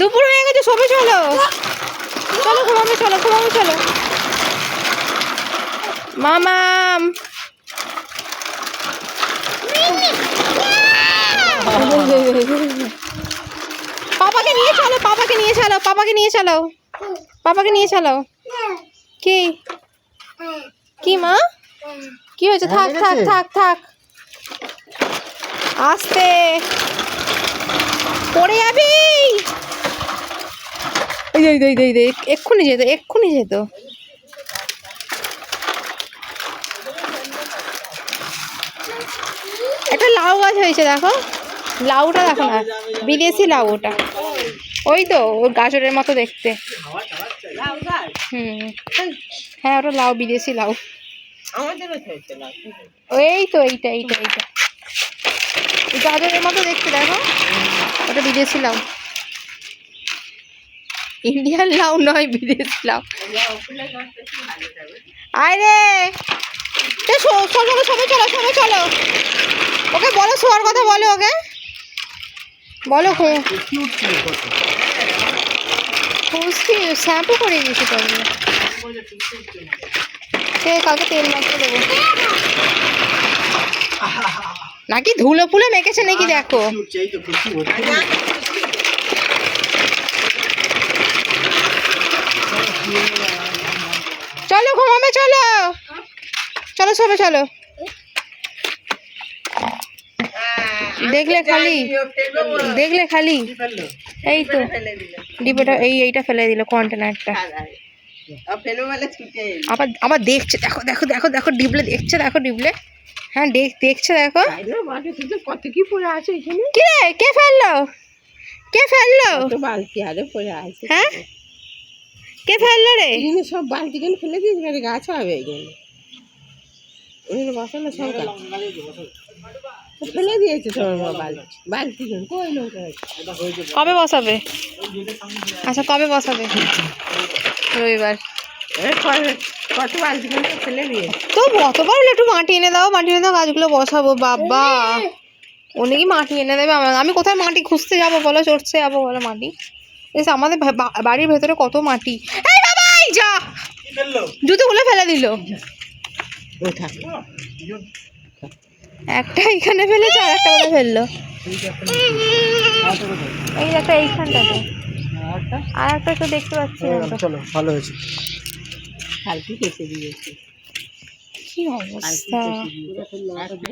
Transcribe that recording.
দুপুর হয়ে গেছে সবে চলো। চলো ঘুমাবে চলো ঘুমাবে চলো। মামাম পাপাকে নিয়ে চলো পাপাকে নিয়ে চলো পাপাকে নিয়ে চলো। পাপাকে নিয়ে চলো। কি? কি মা? কি হয়েছে? থাক থাক থাক থাক। আস্তে। পড়ে যাবি? এই যে, এই যে, এই এক্ষুনি যেত এক্ষুনি যেত। একটা লাউ গাছ হয়েছে দেখো। লাউটা দেখো না বিদেশি লাউ ওটা ওই তো ওই গাজরের মতো দেখতে। হুম। হ্যাঁ ওটা লাউ বিদেশি লাউ। এই তো এইটা এইটা এইটা। গাজরের মতো দেখতে দেখো। ওটা বিদেশি লাউ। ইন্ডিয়ান লাউ নয়, বিদেশ লাউ। আয় রে! শো- চলো সবে চলো। ওকে বলো, শোয়ার কথা বলো ওকে। বলো খুশকি, শ্যাম্পু করে দিয়েছি তো। আমি। সে কাউকে তেল মাখিয়ে দেবো? নাকি ধুলো ফুলে মেখেছে নাকি দেখো? চলো চলো। চলো সবে চলো। দেখলে খালি দেখলে খালি। এই তো ডিবোটা এই এইটা ফেলে দিল কন্টেনারটা। আবার আবার দেখছে দেখো দেখো দেখো দেখো ডিবলে দেখছে দেখো ডিবলে হ্যাঁ দেখ দেখছে দেখো। কত কি পড়ে আছে এখানে কি কে ফেলল? কে ফেলল? বালতি আরে পড়ে আছে। হ্যাঁ? কে ফেলল রে? সব বালতি কেন ফেলে দিয়েছে? এখানে গাছ হবে এখানে এখানে বসানো সব ফেলে দিয়েছে তোমার মা বালতি। বালতি কেন? কই আছে? কবে বসাবে? আচ্ছা কবে বসাবে? রবিবার। কত বালতি ফেলে দিয়েছে? তো অতবার একটু মাটি এনে দাও মাটি এনে দাও গাছগুলো বসাবো বাবা। উনি কি মাটি এনে দেবে? আমার আমি কোথায় মাটি খুঁজতে যাব বলো? চড়তে যাব বলো মাটি? এসে আমাদের বাড়ির ভেতরে কত মাটি? এই বাবা এই যা! জুতোগুলো ফেলে দিল। একটা এখানে ফেলেছে আর একটা কোথায় ফেলল। এই একটা এইখানটাতে আর একটা তো দেখতে পাচ্ছি চলো ভালো হয়েছে। কালকে কেটে দিয়েছে। কি অবস্থা?